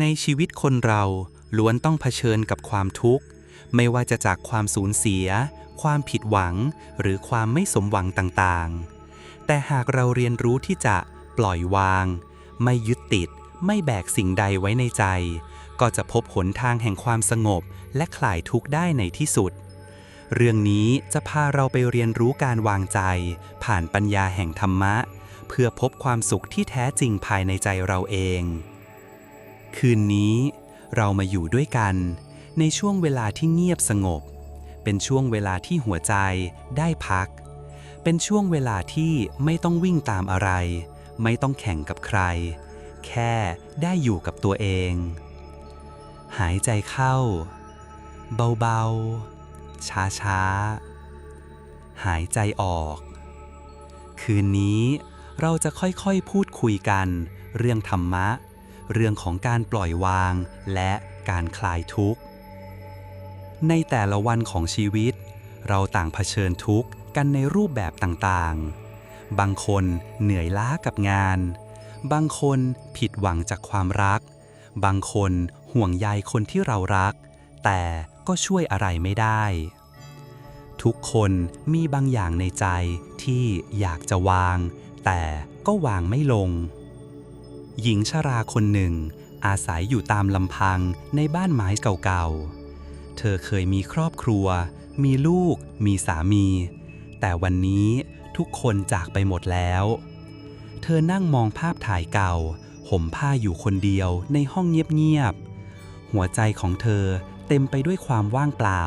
ในชีวิตคนเราล้วนต้องเผชิญกับความทุกข์ ไม่ว่าจะจากความสูญเสีย ความผิดหวัง หรือความไม่สมหวังต่างๆ แต่หากเราเรียนรู้ที่จะปล่อยวาง ไม่ยึดติด ไม่แบกสิ่งใดไว้ในใจ ก็จะพบหนทางแห่งความสงบ และคลายทุกข์ได้ในที่สุด เรื่องนี้จะพาเราไปเรียนรู้การวางใจ ผ่านปัญญาแห่งธรรมะ เพื่อพบความสุขที่แท้จริงภายในใจเราเอง คืนนี้เรามาอยู่ด้วยกันในช่วงเวลาที่เงียบสงบ เป็นช่วงเวลาที่หัวใจได้พัก เป็นช่วงเวลาที่ไม่ต้องวิ่งตามอะไร ไม่ต้องแข่งกับใคร แค่ได้อยู่กับตัวเอง หายใจเข้า เบาๆ ช้าๆ หายใจออก คืนนี้เราจะค่อยๆพูดคุยกัน เรื่องธรรมะ เรื่องของการปล่อยวาง และการคลายทุกข์ ในแต่ละวันของชีวิต เราต่างเผชิญทุกข์กันในรูปแบบต่างๆ บางคนเหนื่อยล้ากับงาน บางคนผิดหวังจากความรัก บางคนห่วงใยคนที่เรารัก แต่ก็ช่วยอะไรไม่ได้ ทุกคนมีบางอย่างในใจที่อยากจะวาง แต่ก็วางไม่ลง หญิงชราคนหนึ่ง อาศัยอยู่ตามลำพังในบ้านไม้เก่าๆ เธอเคยมีครอบครัว มีลูก มีสามี แต่วันนี้ทุกคนจากไปหมดแล้ว เธอนั่งมองภาพถ่ายเก่า ห่มผ้าอยู่คนเดียวในห้องเงียบๆ หัวใจของเธอเต็มไปด้วยความว่างเปล่า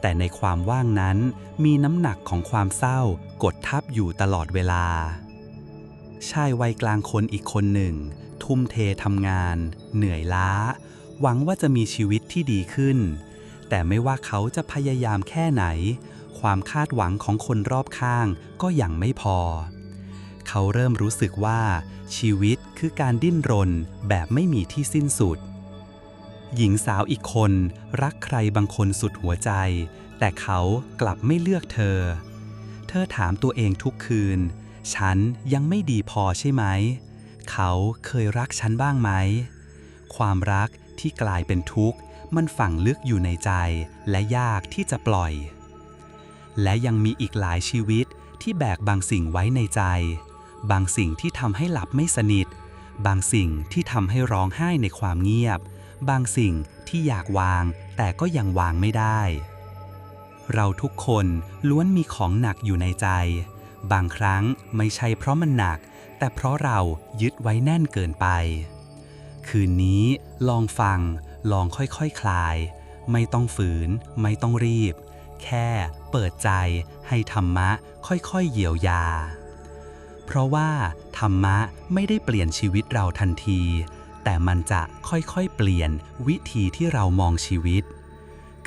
แต่ในความว่างนั้นมีน้ำหนักของความเศร้ากดทับอยู่ตลอดเวลา ชายวัยกลางคนอีกคนหนึ่ง ทุ่มเททำงาน เหนื่อยล้า หวังว่าจะมีชีวิตที่ดีขึ้น แต่ไม่ว่าเขาจะพยายามแค่ไหน ความคาดหวังของคนรอบข้างก็ยังไม่พอ เขาเริ่มรู้สึกว่า ชีวิตคือการดิ้นรนแบบไม่มีที่สิ้นสุด หญิงสาวอีกคน รักใครบางคนสุดหัวใจ แต่เขากลับไม่เลือกเธอ เธอถามตัวเองทุกคืน ฉันยังไม่ดีพอใช่ไหม เขาเคยรักฉันบ้างไหม ความรักที่กลายเป็นทุกข์ มันฝังลึกอยู่ในใจและยากที่จะปล่อย และยังมีอีกหลายชีวิตที่แบกบางสิ่งไว้ในใจ บางสิ่งที่ทำให้หลับไม่สนิท บางสิ่งที่ทำให้ร้องไห้ในความเงียบ บางสิ่งที่อยากวาง แต่ก็ยังวางไม่ได้ เราทุกคนล้วนมีของหนักอยู่ในใจ บางครั้งไม่ใช่เพราะมันหนัก แต่เพราะเรายึดไว้แน่นเกินไป คืนนี้ลองฟัง ลองค่อยๆคคลาย ไม่ต้องฝืน ไม่ต้องรีบ แค่เปิดใจให้ธรรมะค่อยๆเยียวยา เพราะว่าธรรมะไม่ได้เปลี่ยนชีวิตเราทันที แต่มันจะค่อยๆเปลี่ยนวิธีที่เรามองชีวิต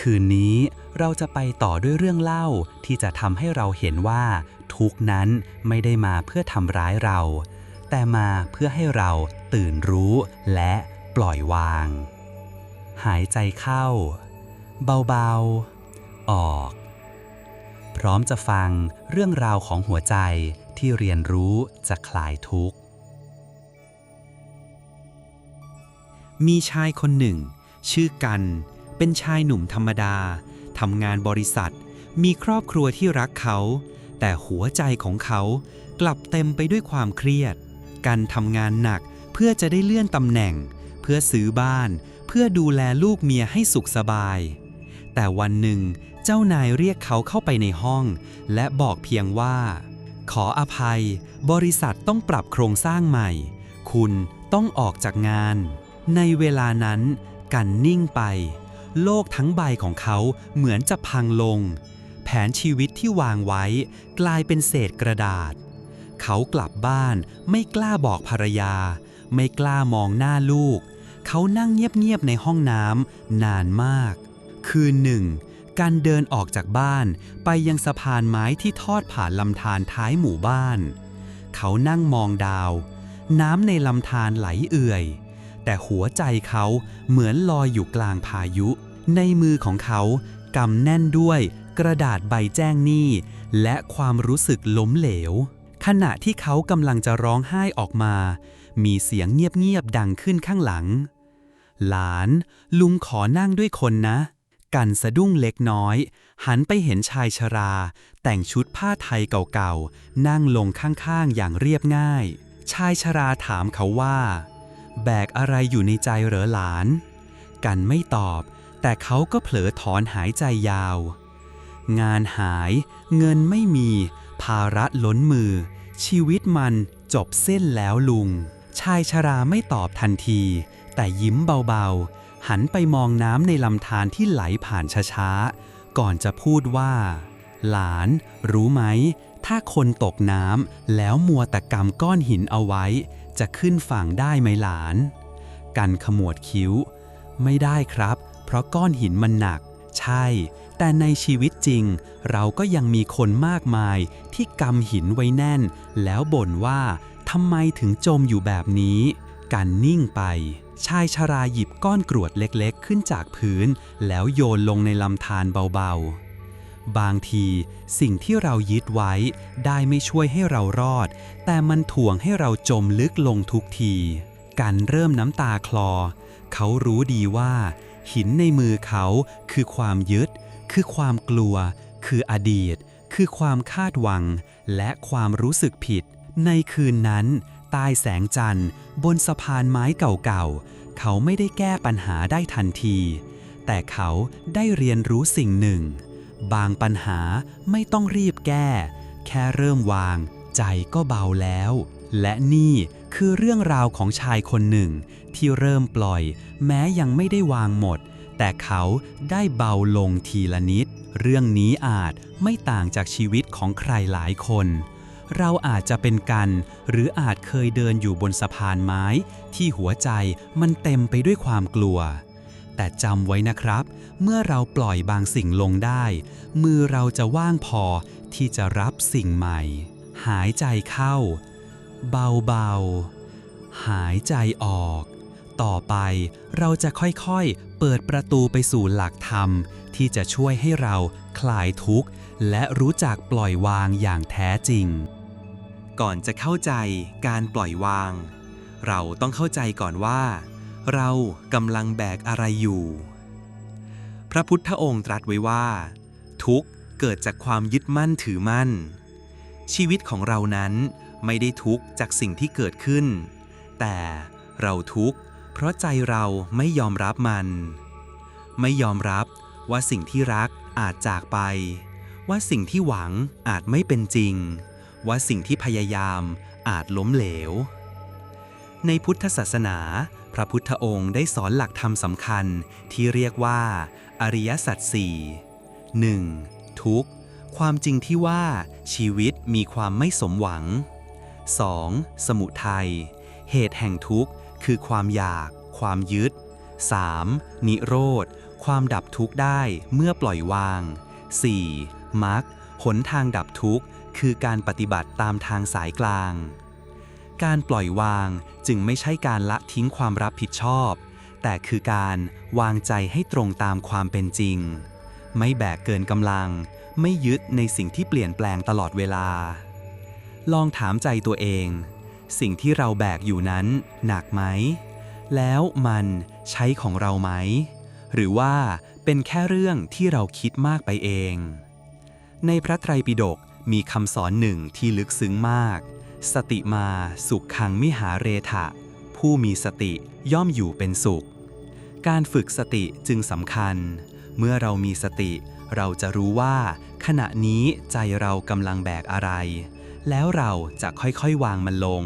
คืนนี้เราจะไปต่อด้วยเรื่องเล่าที่จะทำให้เราเห็นว่า ทุกข์นั้นไม่ได้มาเพื่อทำร้ายเรา แต่มาเพื่อให้เราตื่นรู้และปล่อยวาง หายใจเข้า เบาๆ ออก พร้อมจะฟังเรื่องราวของหัวใจที่เรียนรู้จะคลายทุกข์ มีชายคนหนึ่ง ชื่อกัน เป็นชายหนุ่มธรรมดาทำงานบริษัท มีครอบครัวที่รักเขา แต่หัวใจของเขากลับเต็มไปด้วยความเครียดกันทำงานหนักเพื่อจะได้เลื่อนตำแหน่ง เพื่อซื้อบ้าน เพื่อดูแลลูกเมียให้สุขสบาย แต่วันหนึ่งเจ้านายเรียกเขาเข้าไปในห้อง และบอกเพียงว่า ขออภัย บริษัทต้องปรับโครงสร้างใหม่ คุณต้องออกจากงาน ในเวลานั้น กันนิ่งไป โลกทั้งใบของเขาเหมือนจะพังลง แผนชีวิตที่วางไว้ กลายเป็นเศษกระดาษ เขากลับบ้านไม่กล้าบอกภรรยา ไม่กล้ามองหน้าลูก เขานั่งเงียบๆในห้องน้ำนานมาก คืนหนึ่ง การเดินออกจากบ้านไปยังสะพานไม้ที่ทอดผ่านลำธารท้ายหมู่บ้าน เขานั่งมองดาว น้ำในลำธารไหลเอื่อย แต่หัวใจเขาเหมือนลอยอยู่กลางพายุ ในมือของเขากำแน่นด้วย กระดาษใบแจ้งหนี้ และความรู้สึกล้มเหลว ขณะที่เขากำลังจะร้องไห้ออกมา มีเสียงเงียบๆดังขึ้นข้างหลัง หลานลุงขอนั่งด้วยคนนะ กันสะดุ้งเล็กน้อย หันไปเห็นชายชรา แต่งชุดผ้าไทยเก่าๆ นั่งลงข้างๆอย่างเรียบง่าย ชายชราถามเขาว่า แบกอะไรอยู่ในใจเหรอหลาน กันไม่ตอบ แต่เขาก็เผลอถอนหายใจยาว งานหาย เงินไม่มี ภาระล้นมือ ชีวิตมันจบเส้นแล้วลุง ชายชราไม่ตอบทันที แต่ยิ้มเบาๆ หันไปมองน้ำในลำธารที่ไหลผ่านช้าๆ ก่อนจะพูดว่า หลานรู้ไหม ถ้าคนตกน้ำแล้วมัวแต่กำก้อนหินเอาไว้ จะขึ้นฝั่งได้ไหมหลาน กันขมวดคิ้ว ไม่ได้ครับ เพราะก้อนหินมันหนัก ใช่ แต่ในชีวิตจริง เราก็ยังมีคนมากมายที่กำหินไว้แน่น แล้วบ่นว่าทำไมถึงจมอยู่แบบนี้ กันนิ่งไป ชายชราหยิบก้อนกรวดเล็กๆ ขึ้นจากพื้น แล้วโยนลงในลำธารเบาๆ บางทีสิ่งที่เรายึดไว้ ได้ไม่ช่วยให้เรารอด แต่มันถ่วงให้เราจมลึกลงทุกที กันเริ่มน้ำตาคลอ เขารู้ดีว่า หินในมือเขาคือความยึด คือความกลัว คืออดีต คือความคาดหวัง และความรู้สึกผิด ในคืนนั้น ใต้แสงจันทร์ บนสะพานไม้เก่าๆ เขาไม่ได้แก้ปัญหาได้ทันที แต่เขาได้เรียนรู้สิ่งหนึ่ง บางปัญหาไม่ต้องรีบแก้ แค่เริ่มวาง ใจก็เบาแล้ว และนี่คือเรื่องราวของชายคนหนึ่ง ที่เริ่มปล่อย แม้ยังไม่ได้วางหมด แต่เขาได้เบาลงทีละนิด เรื่องนี้อาจไม่ต่างจากชีวิตของใครหลายคน เราอาจจะเป็นกัน หรืออาจเคยเดินอยู่บนสะพานไม้ ที่หัวใจมันเต็มไปด้วยความกลัว แต่จำไว้นะครับ เมื่อเราปล่อยบางสิ่งลงได้ มือเราจะว่างพอที่จะรับสิ่งใหม่ หายใจเข้า เบาๆ หายใจออก ต่อไปเราจะค่อยๆ เปิดประตูไปสู่หลักธรรม ที่จะช่วยให้เราคลายทุกข์ และรู้จักปล่อยวางอย่างแท้จริง ก่อนจะเข้าใจการปล่อยวาง เราต้องเข้าใจก่อนว่า เรากำลังแบกอะไรอยู่ พระพุทธองค์ตรัสไว้ว่า ทุกข์เกิดจากความยึดมั่นถือมั่น ชีวิตของเรานั้น ไม่ได้ทุกข์จากสิ่งที่เกิดขึ้น แต่เราทุกข์เพราะใจเราไม่ยอมรับมัน ไม่ยอมรับว่าสิ่งที่รักอาจจากไป ว่าสิ่งที่หวังอาจไม่เป็นจริง ว่าสิ่งที่พยายามอาจล้มเหลว ในพุทธศาสนา พระพุทธองค์ได้สอนหลักธรรมสำคัญที่เรียกว่า อริยสัจสี่ 1. ทุกข์ ความจริงที่ว่าชีวิตมีความไม่สมหวัง 2. สมุทัย เหตุแห่งทุกข์ คือความอยาก ความยึด 3. นิโรธ ความดับทุกข์ได้เมื่อปล่อยวาง 4. มรรคหนทางดับทุกข์ คือการปฏิบัติตามทางสายกลาง การปล่อยวางจึงไม่ใช่การละทิ้งความรับผิดชอบ แต่คือการวางใจให้ตรงตามความเป็นจริง ไม่แบกเกินกำลัง ไม่ยึดในสิ่งที่เปลี่ยนแปลงตลอดเวลา ลองถามใจตัวเอง สิ่งที่เราแบกอยู่นั้นหนักไหม แล้วมันใช้ของเราไหม หรือว่าเป็นแค่เรื่องที่เราคิดมากไปเอง ในพระไตรปิฎกมีคำสอนหนึ่งที่ลึกซึ้งมาก สติมาสุขขังมิหาเรทะ ผู้มีสติย่อมอยู่เป็นสุข การฝึกสติจึงสำคัญ เมื่อเรามีสติ เราจะรู้ว่า ขณะนี้ใจเรากำลังแบกอะไร แล้วเราจะค่อยๆวางมันลง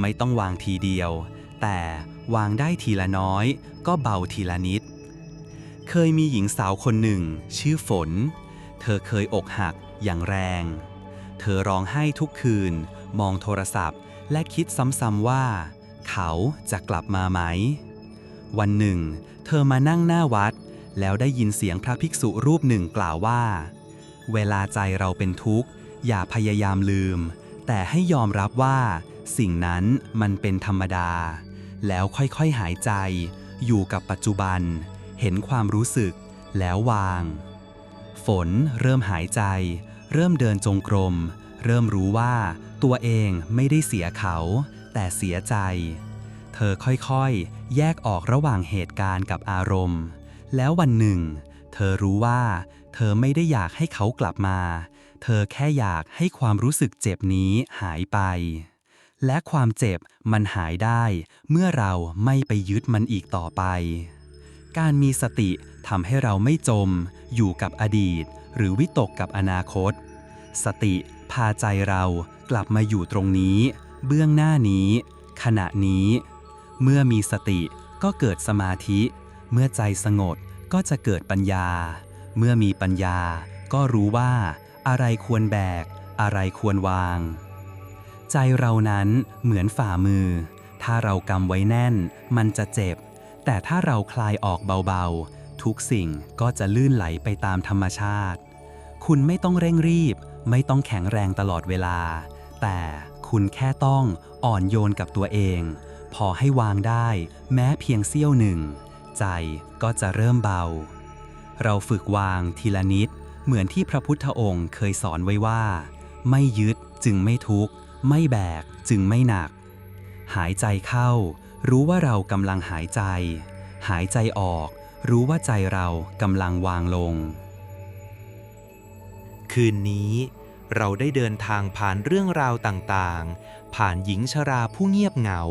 ไม่ต้องวางทีเดียว แต่วางได้ทีละน้อย ก็เบาทีละนิด เคยมีหญิงสาวคนหนึ่ง ชื่อฝน เธอเคยอกหักอย่างแรง เธอร้องไห้ทุกคืน มองโทรศัพท์ และคิดซ้ำๆว่า เขาจะกลับมาไหม วันหนึ่ง เธอมานั่งหน้าวัด แล้วได้ยินเสียงพระภิกษุรูปหนึ่งกล่าวว่า เวลาใจเราเป็นทุกข์ อย่าพยายามลืม แต่ให้ยอมรับว่า สิ่งนั้นมันเป็นธรรมดา แล้วค่อยๆหายใจ อยู่กับปัจจุบัน เห็นความรู้สึก แล้ววาง ฝนเริ่มหายใจ เริ่มเดินจงกรม เริ่มรู้ว่าตัวเองไม่ได้เสียเขา แต่เสียใจ เธอค่อยๆ แยกออกระหว่างเหตุการณ์กับอารมณ์ แล้ววันหนึ่ง เธอรู้ว่า เธอไม่ได้อยากให้เขากลับมา เธอแค่อยากให้ความรู้สึกเจ็บนี้หายไป และความเจ็บมันหายได้เมื่อเราไม่ไปยึดมันอีกต่อไป การมีสติทำให้เราไม่จม อยู่กับอดีต หรือวิตกกับอนาคต สติพาใจเรากลับมาอยู่ตรงนี้ เบื้องหน้านี้ ขณะนี้ เมื่อมีสติก็เกิดสมาธิ เมื่อใจสงบก็จะเกิดปัญญา เมื่อมีปัญญาก็รู้ว่า อะไรควรแบก อะไรควรวาง ใจเรานั้นเหมือนฝ่ามือ ถ้าเรากำไว้แน่น มันจะเจ็บ แต่ถ้าเราคลายออกเบาๆ ทุกสิ่งก็จะลื่นไหลไปตามธรรมชาติ คุณไม่ต้องเร่งรีบ ไม่ต้องแข็งแรงตลอดเวลา แต่คุณแค่ต้องอ่อนโยนกับตัวเอง พอให้วางได้แม้เพียงเสี้ยวหนึ่ง ใจก็จะเริ่มเบา เราฝึกวางทีละนิด เหมือนที่พระพุทธองค์เคยสอนไว้ว่า ไม่ยึดจึงไม่ทุกข์ ไม่แบกจึงไม่หนัก หายใจเข้า รู้ว่าเรากำลังหายใจ หายใจออก รู้ว่าใจเรากำลังวางลง คืนนี้เราได้เดินทางผ่านเรื่องราวต่างๆ ผ่านหญิงชราผู้เงียบเหงา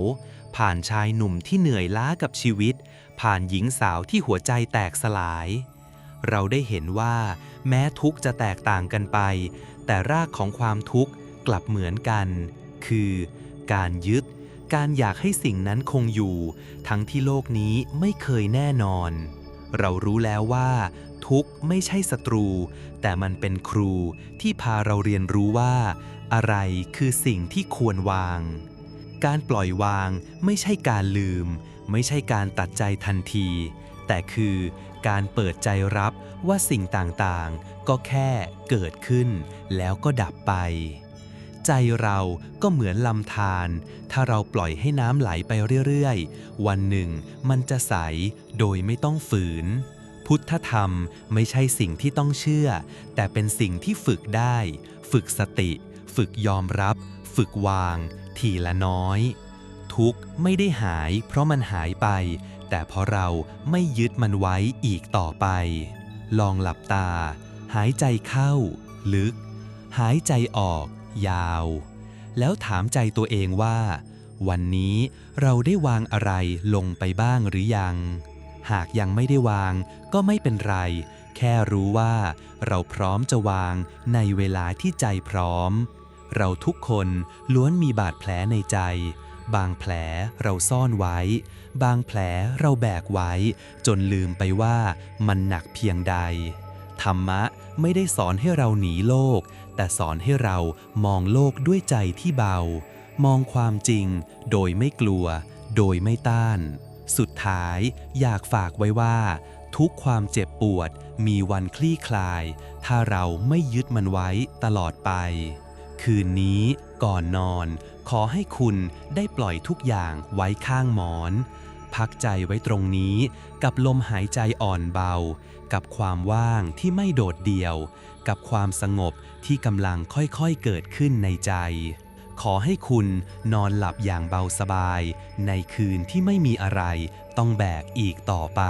ผ่านชายหนุ่มที่เหนื่อยล้ากับชีวิต ผ่านหญิงสาวที่หัวใจแตกสลาย เราได้เห็นว่า แม้ทุกจะแตกต่างกันไป แต่รากของความทุกข์กลับเหมือนกัน คือ การยึด การอยากให้สิ่งนั้นคงอยู่ ทั้งที่โลกนี้ไม่เคยแน่นอน เรารู้แล้วว่า ทุกข์ไม่ใช่ศัตรู แต่มันเป็นครูที่พาเราเรียนรู้ว่า อะไรคือสิ่งที่ควรวาง การปล่อยวางไม่ใช่การลืม ไม่ใช่การตัดใจทันที แต่คือการเปิดใจรับว่าสิ่งต่างๆ ก็แค่เกิดขึ้น แล้วก็ดับไป ใจเราก็เหมือนลำธารถ้าเราปล่อยให้น้ำไหลไปเรื่อยๆ วันหนึ่งมันจะใสโดยไม่ต้องฝืน พุทธธรรมไม่ใช่สิ่งที่ต้องเชื่อ แต่เป็นสิ่งที่ฝึกได้ ฝึกสติ ฝึกยอมรับ ฝึกวาง ทีละน้อย ทุกข์ไม่ได้หายเพราะมันหายไป แต่เพราะเราไม่ยึดมันไว้อีกต่อไป ลองหลับตา หายใจเข้า ลึก หายใจออก ยาว แล้วถามใจตัวเองว่า วันนี้เราได้วางอะไรลงไปบ้างหรือยัง หากยังไม่ได้วางก็ไม่เป็นไร แค่รู้ว่าเราพร้อมจะวางในเวลาที่ใจพร้อม เราทุกคนล้วนมีบาดแผลในใจ บางแผลเราซ่อนไว้ บางแผลเราแบกไว้ จนลืมไปว่ามันหนักเพียงใด ธรรมะไม่ได้สอนให้เราหนีโลก แต่สอนให้เรามองโลกด้วยใจที่เบา มองความจริง โดยไม่กลัว โดยไม่ต้าน สุดท้ายอยากฝากไว้ว่า ทุกความเจ็บปวดมีวันคลี่คลาย ถ้าเราไม่ยึดมันไว้ตลอดไป คืนนี้ก่อนนอน ขอให้คุณได้ปล่อยทุกอย่างไว้ข้างหมอน พักใจไว้ตรงนี้กับลมหายใจอ่อนเบา กับความว่างที่ไม่โดดเดี่ยว กับความสงบที่กำลังค่อยๆเกิดขึ้นในใจ ขอให้คุณนอนหลับอย่างเบาสบาย ในคืนที่ไม่มีอะไรต้องแบกอีกต่อไป